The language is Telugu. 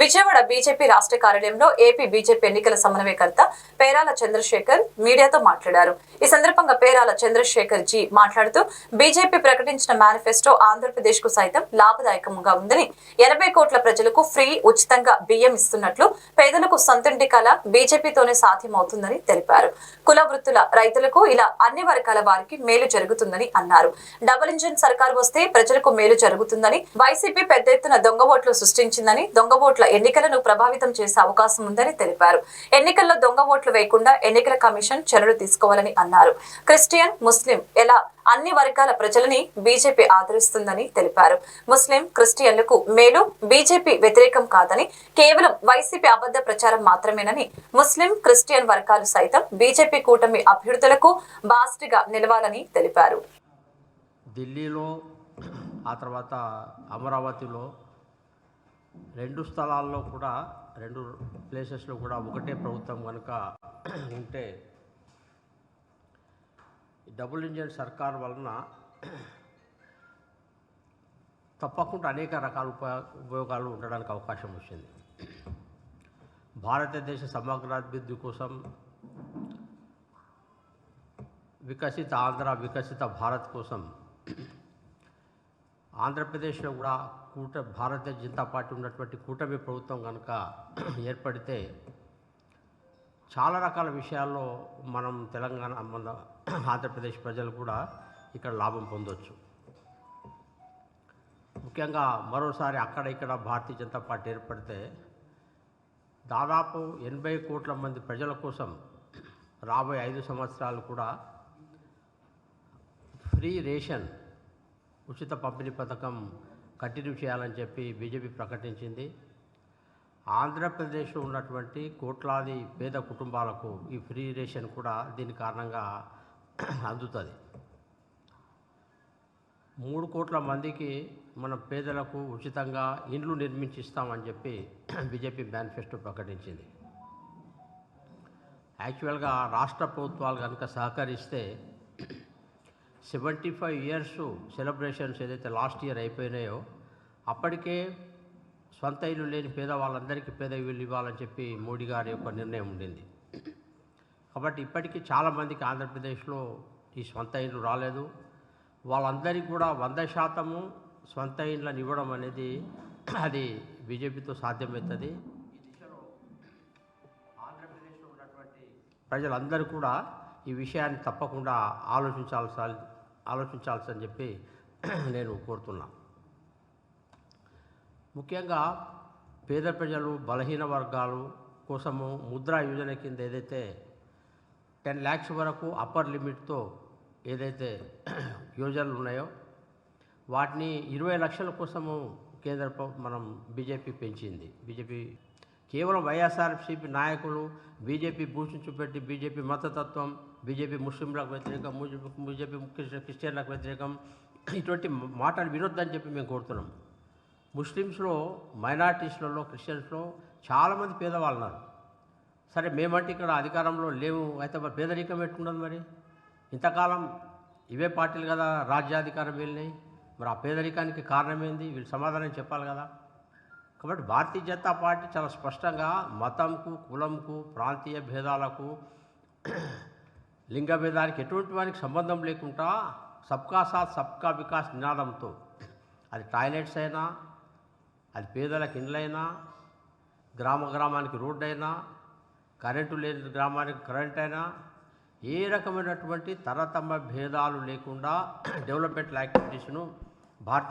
విజయవాడ బీజేపీ రాష్ట్ర కార్యాలయంలో ఏపీ బీజేపీ ఎన్నికల సమన్వయకర్త పేరాల చంద్రశేఖర్ మీడియాతో మాట్లాడారు. ఈ సందర్భంగా పేరాల చంద్రశేఖర్ జీ మాట్లాడుతూ బీజేపీ ప్రకటించిన మేనిఫెస్టో ఆంధ్రప్రదేశ్కు సైతం లాభదాయకంగా ఉందని ఎనభై కోట్ల ప్రజలకు ఫ్రీ ఉచితంగా బియ్యం ఇస్తున్నట్లు పేదలకు సొంతంటి కళ బీజేపీతోనే సాధ్యమవుతుందని తెలిపారు. కుల వృత్తుల రైతులకు ఇలా అన్ని వర్గాల వారికి మేలు జరుగుతుందని అన్నారు. డబుల్ ఇంజిన్ సర్కార్ వస్తే ప్రజలకు మేలు జరుగుతుందని వైసీపీ పెద్ద ఎత్తున దొంగ ఓట్లు సృష్టించిందని దొంగ ఓట్లు ఎన్నికలను ప్రభావితం చేసే అవకాశం ఉందని తెలిపారు. ఎన్నికల్లో దొంగ ఓట్లు వేయకుండా ఎన్నికల కమిషన్ చర్యలు తీసుకోవాలని అన్నారు. క్రిస్టియన్ ముస్లిం ఎలా అన్ని వర్గాల ప్రజలని బీజేపీ ఆదరిస్తుందని తెలిపారు. ముస్లిం క్రిస్టియన్లకు మేలు బీజేపీ వ్యతిరేకం కాదని కేవలం వైసీపీ అబద్ధ ప్రచారం మాత్రమేనని ముస్లిం క్రిస్టియన్ వర్గాలు సైతం బీజేపీ కూటమి అభ్యర్థులకు బాస్టిగా నిలవాలని తెలిపారు. ఢిల్లీలో ఆ తర్వాత అమరావతిలో రెండు స్థలాల్లో కూడా రెండు ప్లేసెస్లో కూడా ఒకటే ప్రభుత్వం కనుక ఉంటే డబుల్ ఇంజన్ సర్కార్ వలన తప్పకుండా అనేక రకాల ఉప- ఉపయోగాలు ఉండడానికి అవకాశం వచ్చింది. భారతదేశ సమగ్రాభివృద్ధి కోసం వికసిత ఆంధ్ర వికసిత భారత్ కోసం ఆంధ్రప్రదేశ్లో కూడా కూట భారతీయ జనతా పార్టీ ఉన్నటువంటి కూటమి ప్రభుత్వం కనుక ఏర్పడితే చాలా రకాల విషయాల్లో మనం తెలంగాణ మన ఆంధ్రప్రదేశ్ ప్రజలు కూడా ఇక్కడ లాభం పొందొచ్చు. ముఖ్యంగా మరోసారి అక్కడ ఇక్కడ భారతీయ జనతా పార్టీ ఏర్పడితే దాదాపు ఎనభై కోట్ల మంది ప్రజల కోసం రాబోయే ఐదు సంవత్సరాలు కూడా ఫ్రీ రేషన్ ఉచిత పంపిణీ పథకం కంటిన్యూ చేయాలని చెప్పి బీజేపీ ప్రకటించింది. ఆంధ్రప్రదేశ్లో ఉన్నటువంటి కోట్లాది పేద కుటుంబాలకు ఈ ఫ్రీ రేషన్ కూడా దీని కారణంగా అందుతుంది. మూడు కోట్ల మందికి మన పేదలకు ఉచితంగా ఇండ్లు నిర్మించి ఇస్తామని చెప్పి బీజేపీ మేనిఫెస్టో ప్రకటించింది. యాక్చువల్గా రాష్ట్ర ప్రభుత్వాలు కనుక సహకరిస్తే సెవెంటీ ఫైవ్ ఇయర్స్ సెలబ్రేషన్స్ ఏదైతే లాస్ట్ ఇయర్ అయిపోయినాయో అప్పటికే సొంత ఇల్లు లేని పేద వాళ్ళందరికీ పేద ఇల్లు ఇవ్వాలని చెప్పి మోడీ గారి యొక్క నిర్ణయం ఉండింది. కాబట్టి ఇప్పటికీ చాలామందికి ఆంధ్రప్రదేశ్లో ఈ సొంత ఇల్లు రాలేదు. వాళ్ళందరికీ కూడా వంద శాతము సొంత ఇండ్లను ఇవ్వడం అనేది అది బీజేపీతో సాధ్యమవుతుంది. ఆంధ్రప్రదేశ్లో ఉన్నటువంటి ప్రజలందరూ కూడా ఈ విషయాన్ని తప్పకుండా ఆలోచించాల్సి ఆలోచించాల్సి చెప్పి నేను కోరుతున్నా. ముఖ్యంగా పేద ప్రజలు బలహీన వర్గాలు కోసము ముద్రా యోజన కింద ఏదైతే టెన్ ల్యాక్స్ వరకు అప్పర్ లిమిట్తో ఏదైతే యోజనలు ఉన్నాయో వాటిని ఇరవై లక్షల కోసము కేంద్ర మనం బీజేపీ పెంచింది. బీజేపీ కేవలం వైఎస్ఆర్సీపీ నాయకులు బీజేపీ భూషించుపెట్టి బీజేపీ మతతత్వం బీజేపీ ముస్లింలకు వ్యతిరేకం బీజేపీ క్రిస్టియన్లకు వ్యతిరేకం ఇటువంటి మాటలు వినొద్దని చెప్పి మేము కోరుతున్నాం. ముస్లిమ్స్లో మైనార్టీస్లలో క్రిస్టియన్స్లో చాలామంది పేదవాళ్ళు ఉన్నారు. సరే మేమంటే ఇక్కడ అధికారంలో లేవు అయితే మరి పేదరికం ఎట్టుండదు మరి? ఇంతకాలం ఇవే పార్టీలు కదా రాజ్యాధికారం వెళ్ళినాయి. మరి ఆ పేదరికానికి కారణమైంది వీళ్ళు సమాధానం చెప్పాలి కదా. కాబట్టి భారతీయ జనతా పార్టీ చాలా స్పష్టంగా మతంకు కులంకు ప్రాంతీయ భేదాలకు లింగ భేదానికి ఎటువంటి వారికి సంబంధం లేకుండా సబ్కా సాత్ సబ్కా వికాస్ నినాదంతో. అది టాయిలెట్స్ అయినా అది పేదలకు ఇండ్లైనా గ్రామ గ్రామానికి రోడ్డు అయినా కరెంటు లేని గ్రామానికి కరెంట్ అయినా ఏ రకమైనటువంటి తరతమ భేదాలు లేకుండా డెవలప్మెంట్ యాక్టివిటీస్ను భారత